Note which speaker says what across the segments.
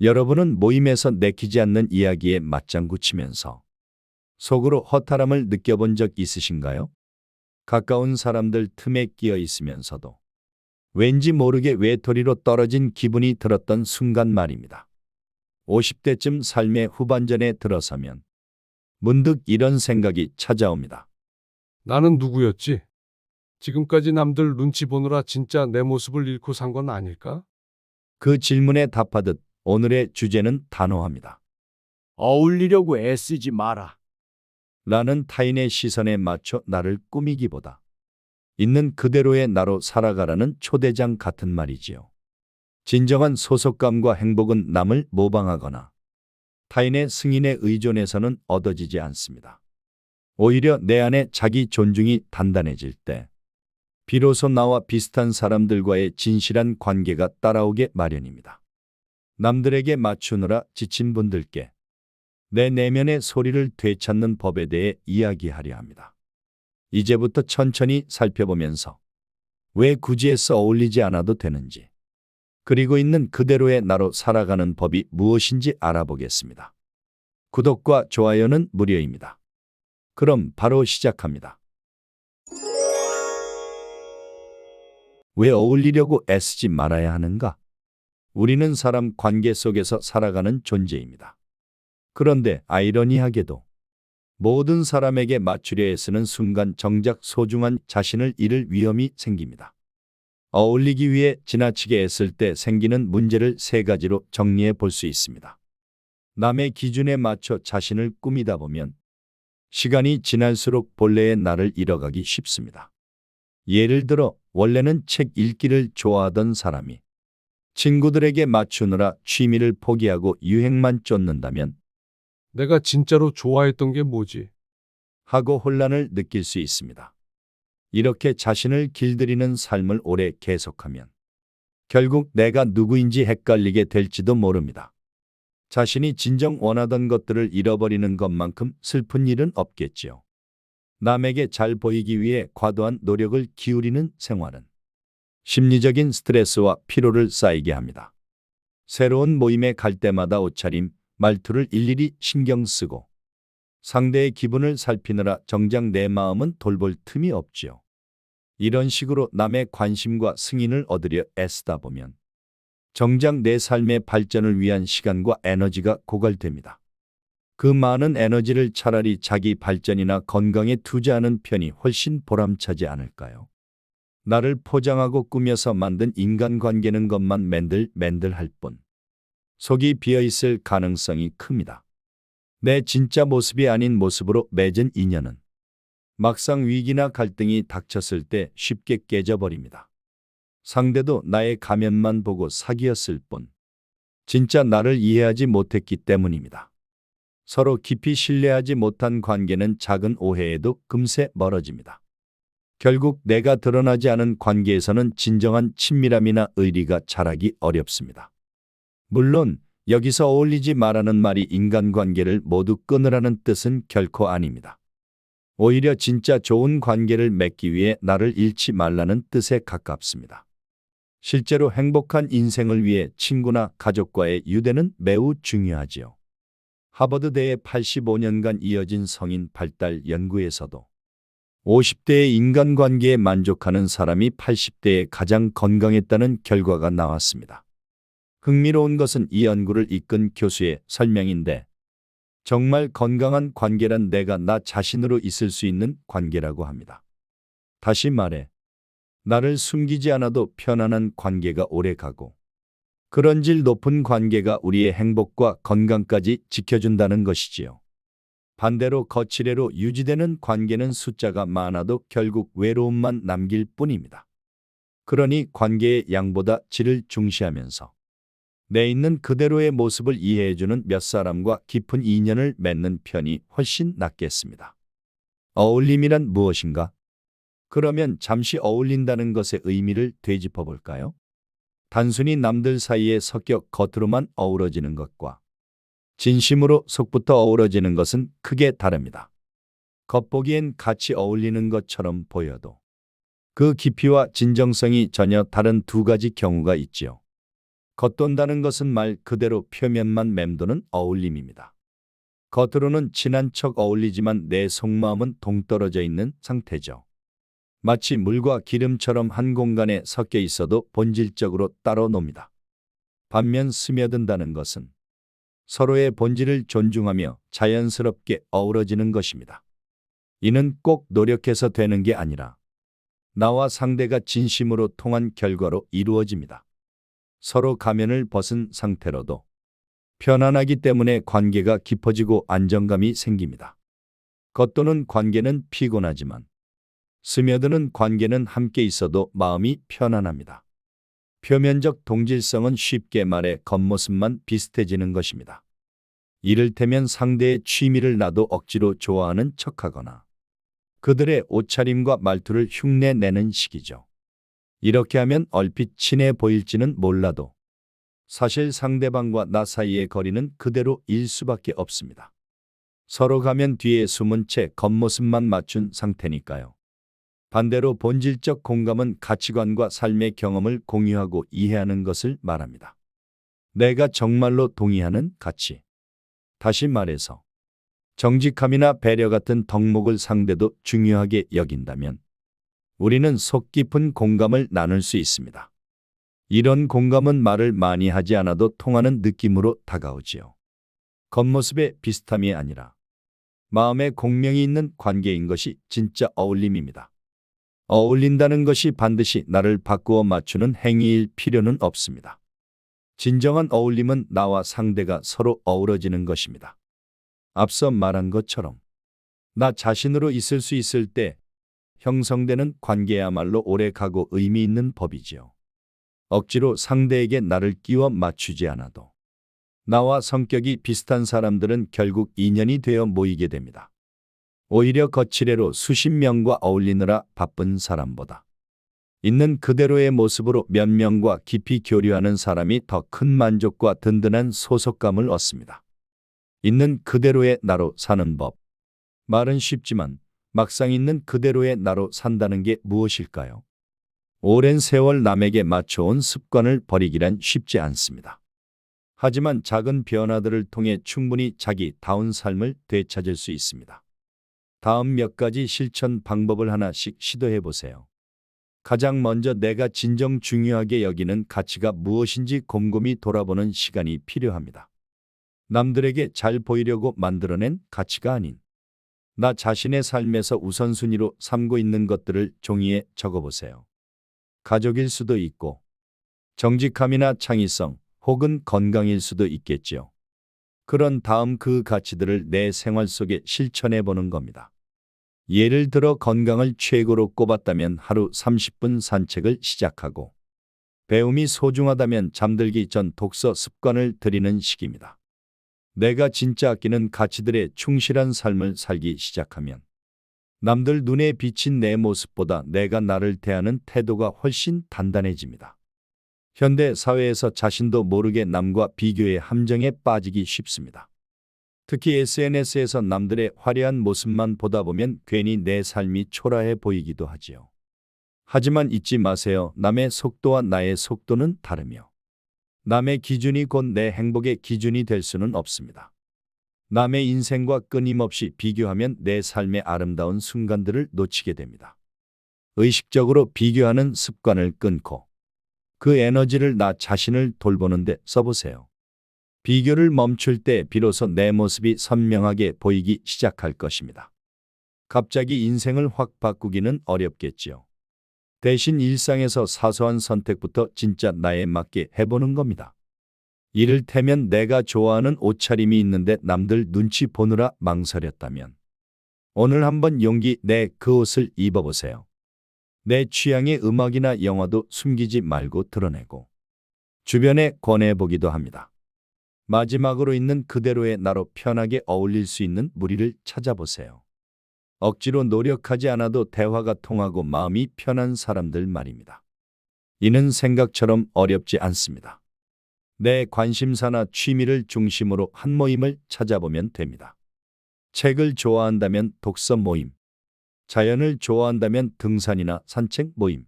Speaker 1: 여러분은 모임에서 내키지 않는 이야기에 맞장구 치면서 속으로 허탈함을 느껴본 적 있으신가요? 가까운 사람들 틈에 끼어 있으면서도 왠지 모르게 외톨이로 떨어진 기분이 들었던 순간 말입니다. 50대쯤 삶의 후반전에 들어서면 문득 이런 생각이 찾아옵니다.
Speaker 2: 나는 누구였지? 지금까지 남들 눈치 보느라 진짜 내 모습을 잃고 산 건 아닐까?
Speaker 1: 그 질문에 답하듯 오늘의 주제는 단호합니다.
Speaker 3: 어울리려고 애쓰지 마라.
Speaker 1: 라는 타인의 시선에 맞춰 나를 꾸미기보다 있는 그대로의 나로 살아가라는 초대장 같은 말이지요. 진정한 소속감과 행복은 남을 모방하거나 타인의 승인에 의존해서는 얻어지지 않습니다. 오히려 내 안에 자기 존중이 단단해질 때 비로소 나와 비슷한 사람들과의 진실한 관계가 따라오게 마련입니다. 남들에게 맞추느라 지친 분들께 내 내면의 소리를 되찾는 법에 대해 이야기하려 합니다. 이제부터 천천히 살펴보면서 왜 굳이 애써 어울리지 않아도 되는지, 그리고 있는 그대로의 나로 살아가는 법이 무엇인지 알아보겠습니다. 구독과 좋아요는 무료입니다. 그럼 바로 시작합니다. 왜 어울리려고 애쓰지 말아야 하는가? 우리는 사람 관계 속에서 살아가는 존재입니다. 그런데 아이러니하게도 모든 사람에게 맞추려 애쓰는 순간 정작 소중한 자신을 잃을 위험이 생깁니다. 어울리기 위해 지나치게 애쓸 때 생기는 문제를 세 가지로 정리해 볼 수 있습니다. 남의 기준에 맞춰 자신을 꾸미다 보면 시간이 지날수록 본래의 나를 잃어가기 쉽습니다. 예를 들어 원래는 책 읽기를 좋아하던 사람이 친구들에게 맞추느라 취미를 포기하고 유행만 쫓는다면
Speaker 2: 내가 진짜로 좋아했던 게 뭐지?
Speaker 1: 하고 혼란을 느낄 수 있습니다. 이렇게 자신을 길들이는 삶을 오래 계속하면 결국 내가 누구인지 헷갈리게 될지도 모릅니다. 자신이 진정 원하던 것들을 잃어버리는 것만큼 슬픈 일은 없겠지요. 남에게 잘 보이기 위해 과도한 노력을 기울이는 생활은 심리적인 스트레스와 피로를 쌓이게 합니다. 새로운 모임에 갈 때마다 옷차림, 말투를 일일이 신경 쓰고 상대의 기분을 살피느라 정작 내 마음은 돌볼 틈이 없지요. 이런 식으로 남의 관심과 승인을 얻으려 애쓰다 보면 정작 내 삶의 발전을 위한 시간과 에너지가 고갈됩니다. 그 많은 에너지를 차라리 자기 발전이나 건강에 투자하는 편이 훨씬 보람차지 않을까요? 나를 포장하고 꾸며서 만든 인간관계는 것만 맨들맨들할 뿐 속이 비어있을 가능성이 큽니다. 내 진짜 모습이 아닌 모습으로 맺은 인연은 막상 위기나 갈등이 닥쳤을 때 쉽게 깨져버립니다. 상대도 나의 가면만 보고 사귀었을 뿐 진짜 나를 이해하지 못했기 때문입니다. 서로 깊이 신뢰하지 못한 관계는 작은 오해에도 금세 멀어집니다. 결국 내가 드러나지 않은 관계에서는 진정한 친밀함이나 의리가 자라기 어렵습니다. 물론 여기서 어울리지 말라는 말이 인간관계를 모두 끊으라는 뜻은 결코 아닙니다. 오히려 진짜 좋은 관계를 맺기 위해 나를 잃지 말라는 뜻에 가깝습니다. 실제로 행복한 인생을 위해 친구나 가족과의 유대는 매우 중요하지요. 하버드대의 85년간 이어진 성인 발달 연구에서도 50대의 인간관계에 만족하는 사람이 80대에 가장 건강했다는 결과가 나왔습니다. 흥미로운 것은 이 연구를 이끈 교수의 설명인데 정말 건강한 관계란 내가 나 자신으로 있을 수 있는 관계라고 합니다. 다시 말해 나를 숨기지 않아도 편안한 관계가 오래 가고 그런 질 높은 관계가 우리의 행복과 건강까지 지켜준다는 것이지요. 반대로 거칠애로 유지되는 관계는 숫자가 많아도 결국 외로움만 남길 뿐입니다. 그러니 관계의 양보다 질을 중시하면서 내 있는 그대로의 모습을 이해해주는 몇 사람과 깊은 인연을 맺는 편이 훨씬 낫겠습니다. 어울림이란 무엇인가? 그러면 잠시 어울린다는 것의 의미를 되짚어 볼까요? 단순히 남들 사이에 섞여 겉으로만 어우러지는 것과 진심으로 속부터 어우러지는 것은 크게 다릅니다. 겉보기엔 같이 어울리는 것처럼 보여도 그 깊이와 진정성이 전혀 다른 두 가지 경우가 있지요. 겉돈다는 것은 말 그대로 표면만 맴도는 어울림입니다. 겉으로는 친한 척 어울리지만 내 속마음은 동떨어져 있는 상태죠. 마치 물과 기름처럼 한 공간에 섞여 있어도 본질적으로 따로 놉니다. 반면 스며든다는 것은 서로의 본질을 존중하며 자연스럽게 어우러지는 것입니다. 이는 꼭 노력해서 되는 게 아니라 나와 상대가 진심으로 통한 결과로 이루어집니다. 서로 가면을 벗은 상태로도 편안하기 때문에 관계가 깊어지고 안정감이 생깁니다. 겉도는 관계는 피곤하지만 스며드는 관계는 함께 있어도 마음이 편안합니다. 표면적 동질성은 쉽게 말해 겉모습만 비슷해지는 것입니다. 이를테면 상대의 취미를 나도 억지로 좋아하는 척하거나 그들의 옷차림과 말투를 흉내내는 식이죠. 이렇게 하면 얼핏 친해 보일지는 몰라도 사실 상대방과 나 사이의 거리는 그대로 일 수밖에 없습니다. 서로 가면 뒤에 숨은 채 겉모습만 맞춘 상태니까요. 반대로 본질적 공감은 가치관과 삶의 경험을 공유하고 이해하는 것을 말합니다. 내가 정말로 동의하는 가치. 다시 말해서 정직함이나 배려 같은 덕목을 상대도 중요하게 여긴다면 우리는 속 깊은 공감을 나눌 수 있습니다. 이런 공감은 말을 많이 하지 않아도 통하는 느낌으로 다가오지요. 겉모습의 비슷함이 아니라 마음의 공명이 있는 관계인 것이 진짜 어울림입니다. 어울린다는 것이 반드시 나를 바꾸어 맞추는 행위일 필요는 없습니다. 진정한 어울림은 나와 상대가 서로 어우러지는 것입니다. 앞서 말한 것처럼 나 자신으로 있을 수 있을 때 형성되는 관계야말로 오래 가고 의미 있는 법이지요. 억지로 상대에게 나를 끼워 맞추지 않아도 나와 성격이 비슷한 사람들은 결국 인연이 되어 모이게 됩니다. 오히려 거칠애로 수십 명과 어울리느라 바쁜 사람보다 있는 그대로의 모습으로 몇 명과 깊이 교류하는 사람이 더 큰 만족과 든든한 소속감을 얻습니다. 있는 그대로의 나로 사는 법. 말은 쉽지만 막상 있는 그대로의 나로 산다는 게 무엇일까요? 오랜 세월 남에게 맞춰온 습관을 버리기란 쉽지 않습니다. 하지만 작은 변화들을 통해 충분히 자기 다운 삶을 되찾을 수 있습니다. 다음 몇 가지 실천 방법을 하나씩 시도해 보세요. 가장 먼저 내가 진정 중요하게 여기는 가치가 무엇인지 곰곰이 돌아보는 시간이 필요합니다. 남들에게 잘 보이려고 만들어낸 가치가 아닌 나 자신의 삶에서 우선순위로 삼고 있는 것들을 종이에 적어보세요. 가족일 수도 있고 정직함이나 창의성 혹은 건강일 수도 있겠지요. 그런 다음 그 가치들을 내 생활 속에 실천해 보는 겁니다. 예를 들어 건강을 최고로 꼽았다면 하루 30분 산책을 시작하고 배움이 소중하다면 잠들기 전 독서 습관을 들이는 식입니다. 내가 진짜 아끼는 가치들에 충실한 삶을 살기 시작하면 남들 눈에 비친 내 모습보다 내가 나를 대하는 태도가 훨씬 단단해집니다. 현대 사회에서 자신도 모르게 남과 비교의 함정에 빠지기 쉽습니다. 특히 SNS에서 남들의 화려한 모습만 보다 보면 괜히 내 삶이 초라해 보이기도 하지요. 하지만 잊지 마세요. 남의 속도와 나의 속도는 다르며 남의 기준이 곧 내 행복의 기준이 될 수는 없습니다. 남의 인생과 끊임없이 비교하면 내 삶의 아름다운 순간들을 놓치게 됩니다. 의식적으로 비교하는 습관을 끊고 그 에너지를 나 자신을 돌보는 데 써보세요. 비교를 멈출 때 비로소 내 모습이 선명하게 보이기 시작할 것입니다. 갑자기 인생을 확 바꾸기는 어렵겠지요. 대신 일상에서 사소한 선택부터 진짜 나에 맞게 해보는 겁니다. 이를테면 내가 좋아하는 옷차림이 있는데 남들 눈치 보느라 망설였다면 오늘 한번 용기 내 그 옷을 입어보세요. 내 취향의 음악이나 영화도 숨기지 말고 드러내고 주변에 권해보기도 합니다. 마지막으로 있는 그대로의 나로 편하게 어울릴 수 있는 무리를 찾아보세요. 억지로 노력하지 않아도 대화가 통하고 마음이 편한 사람들 말입니다. 이는 생각처럼 어렵지 않습니다. 내 관심사나 취미를 중심으로 한 모임을 찾아보면 됩니다. 책을 좋아한다면 독서 모임, 자연을 좋아한다면 등산이나 산책 모임,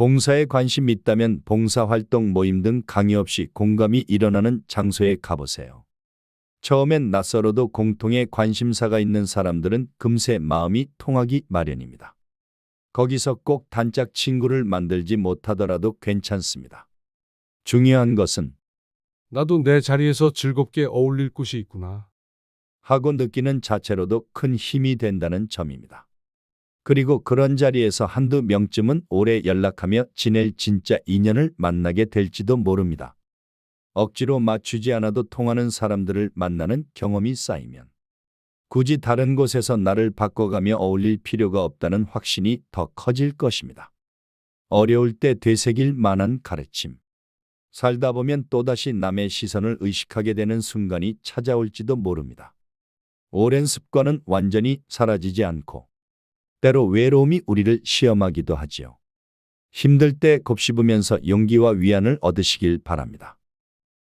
Speaker 1: 봉사에 관심 있다면 봉사활동 모임 등 강의 없이 공감이 일어나는 장소에 가보세요. 처음엔 낯설어도 공통의 관심사가 있는 사람들은 금세 마음이 통하기 마련입니다. 거기서 꼭 단짝 친구를 만들지 못하더라도 괜찮습니다. 중요한 것은
Speaker 2: 나도 내 자리에서 즐겁게 어울릴 곳이 있구나.
Speaker 1: 하고 느끼는 자체로도 큰 힘이 된다는 점입니다. 그리고 그런 자리에서 한두 명쯤은 오래 연락하며 지낼 진짜 인연을 만나게 될지도 모릅니다. 억지로 맞추지 않아도 통하는 사람들을 만나는 경험이 쌓이면 굳이 다른 곳에서 나를 바꿔가며 어울릴 필요가 없다는 확신이 더 커질 것입니다. 어려울 때 되새길 만한 가르침. 살다 보면 또다시 남의 시선을 의식하게 되는 순간이 찾아올지도 모릅니다. 오랜 습관은 완전히 사라지지 않고 때로 외로움이 우리를 시험하기도 하지요. 힘들 때 곱씹으면서 용기와 위안을 얻으시길 바랍니다.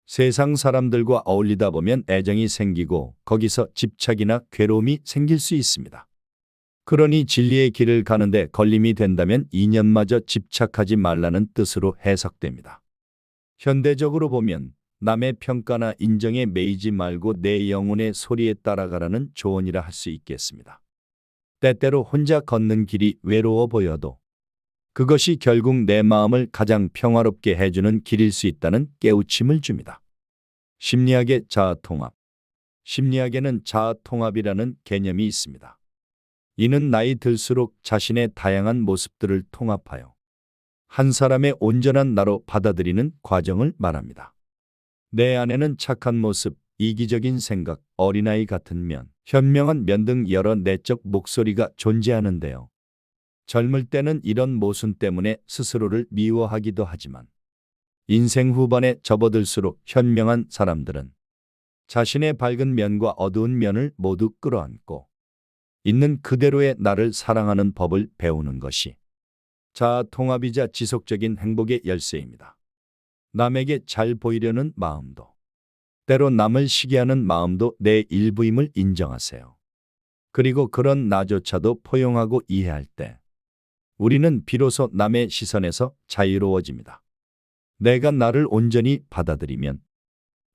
Speaker 1: 세상 사람들과 어울리다 보면 애정이 생기고 거기서 집착이나 괴로움이 생길 수 있습니다. 그러니 진리의 길을 가는데 걸림이 된다면 인연마저 집착하지 말라는 뜻으로 해석됩니다. 현대적으로 보면 남의 평가나 인정에 매이지 말고 내 영혼의 소리에 따라가라는 조언이라 할 수 있겠습니다. 때때로 혼자 걷는 길이 외로워 보여도 그것이 결국 내 마음을 가장 평화롭게 해주는 길일 수 있다는 깨우침을 줍니다. 심리학의 자아통합. 심리학에는 자아통합이라는 개념이 있습니다. 이는 나이 들수록 자신의 다양한 모습들을 통합하여 한 사람의 온전한 나로 받아들이는 과정을 말합니다. 내 안에는 착한 모습, 이기적인 생각, 어린아이 같은 면, 현명한 면 등 여러 내적 목소리가 존재하는데요. 젊을 때는 이런 모순 때문에 스스로를 미워하기도 하지만 인생 후반에 접어들수록 현명한 사람들은 자신의 밝은 면과 어두운 면을 모두 끌어안고 있는 그대로의 나를 사랑하는 법을 배우는 것이 자아 통합이자 지속적인 행복의 열쇠입니다. 남에게 잘 보이려는 마음도 때로 남을 시기하는 마음도 내 일부임을 인정하세요. 그리고 그런 나조차도 포용하고 이해할 때 우리는 비로소 남의 시선에서 자유로워집니다. 내가 나를 온전히 받아들이면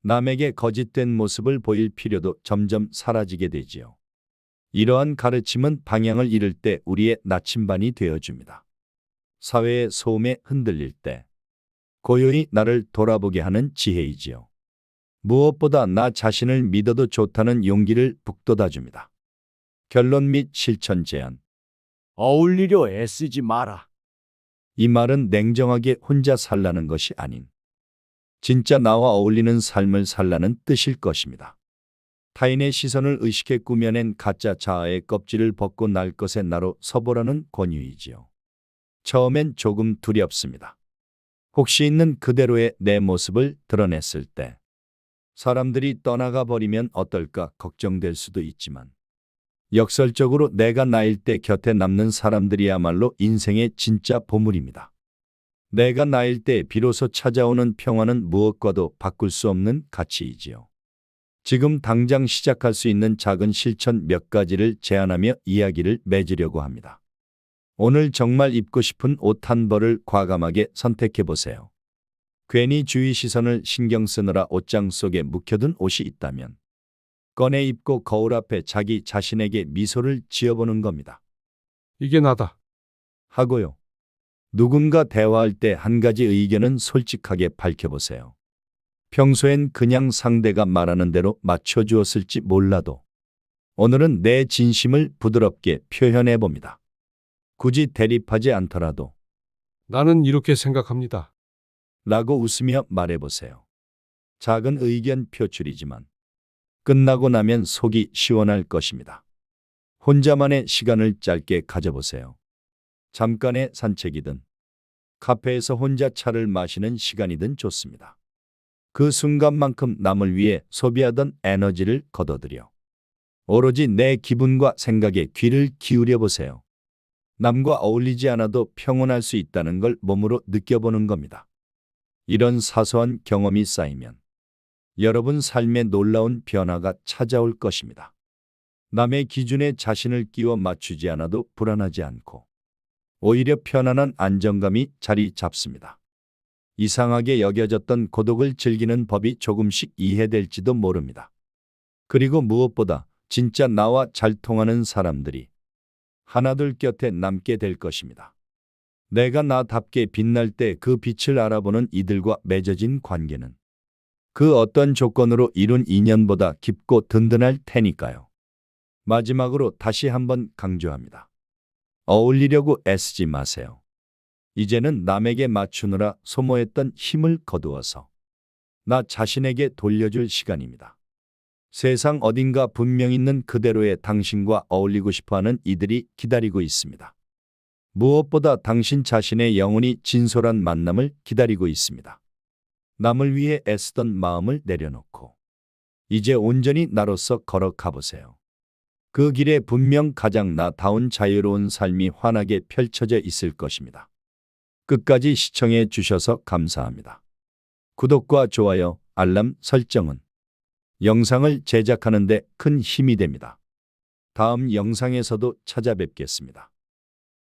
Speaker 1: 남에게 거짓된 모습을 보일 필요도 점점 사라지게 되지요. 이러한 가르침은 방향을 잃을 때 우리의 나침반이 되어줍니다. 사회의 소음에 흔들릴 때 고요히 나를 돌아보게 하는 지혜이지요. 무엇보다 나 자신을 믿어도 좋다는 용기를 북돋아 줍니다. 결론 및 실천 제안.
Speaker 3: 어울리려 애쓰지 마라.
Speaker 1: 이 말은 냉정하게 혼자 살라는 것이 아닌 진짜 나와 어울리는 삶을 살라는 뜻일 것입니다. 타인의 시선을 의식해 꾸며낸 가짜 자아의 껍질을 벗고 날 것의 나로 서보라는 권유이지요. 처음엔 조금 두렵습니다. 혹시 있는 그대로의 내 모습을 드러냈을 때 사람들이 떠나가 버리면 어떨까 걱정될 수도 있지만 역설적으로 내가 나일 때 곁에 남는 사람들이야말로 인생의 진짜 보물입니다. 내가 나일 때 비로소 찾아오는 평화는 무엇과도 바꿀 수 없는 가치이지요. 지금 당장 시작할 수 있는 작은 실천 몇 가지를 제안하며 이야기를 맺으려고 합니다. 오늘 정말 입고 싶은 옷 한 벌을 과감하게 선택해 보세요. 괜히 주위 시선을 신경 쓰느라 옷장 속에 묵혀둔 옷이 있다면 꺼내 입고 거울 앞에 자기 자신에게 미소를 지어보는 겁니다.
Speaker 2: 이게 나다.
Speaker 1: 하고요. 누군가 대화할 때 한 가지 의견은 솔직하게 밝혀보세요. 평소엔 그냥 상대가 말하는 대로 맞춰주었을지 몰라도 오늘은 내 진심을 부드럽게 표현해 봅니다. 굳이 대립하지 않더라도
Speaker 2: 나는 이렇게 생각합니다.
Speaker 1: 라고 웃으며 말해보세요. 작은 의견 표출이지만 끝나고 나면 속이 시원할 것입니다. 혼자만의 시간을 짧게 가져보세요. 잠깐의 산책이든 카페에서 혼자 차를 마시는 시간이든 좋습니다. 그 순간만큼 남을 위해 소비하던 에너지를 걷어들여 오로지 내 기분과 생각에 귀를 기울여 보세요. 남과 어울리지 않아도 평온할 수 있다는 걸 몸으로 느껴보는 겁니다. 이런 사소한 경험이 쌓이면 여러분 삶에 놀라운 변화가 찾아올 것입니다. 남의 기준에 자신을 끼워 맞추지 않아도 불안하지 않고 오히려 편안한 안정감이 자리 잡습니다. 이상하게 여겨졌던 고독을 즐기는 법이 조금씩 이해될지도 모릅니다. 그리고 무엇보다 진짜 나와 잘 통하는 사람들이 하나둘 곁에 남게 될 것입니다. 내가 나답게 빛날 때 그 빛을 알아보는 이들과 맺어진 관계는 그 어떤 조건으로 이룬 인연보다 깊고 든든할 테니까요. 마지막으로 다시 한번 강조합니다. 어울리려고 애쓰지 마세요. 이제는 남에게 맞추느라 소모했던 힘을 거두어서 나 자신에게 돌려줄 시간입니다. 세상 어딘가 분명 있는 그대로의 당신과 어울리고 싶어 하는 이들이 기다리고 있습니다. 무엇보다 당신 자신의 영혼이 진솔한 만남을 기다리고 있습니다. 남을 위해 애쓰던 마음을 내려놓고 이제 온전히 나로서 걸어가 보세요. 그 길에 분명 가장 나다운 자유로운 삶이 환하게 펼쳐져 있을 것입니다. 끝까지 시청해 주셔서 감사합니다. 구독과 좋아요, 알람 설정은 영상을 제작하는 데 큰 힘이 됩니다. 다음 영상에서도 찾아뵙겠습니다.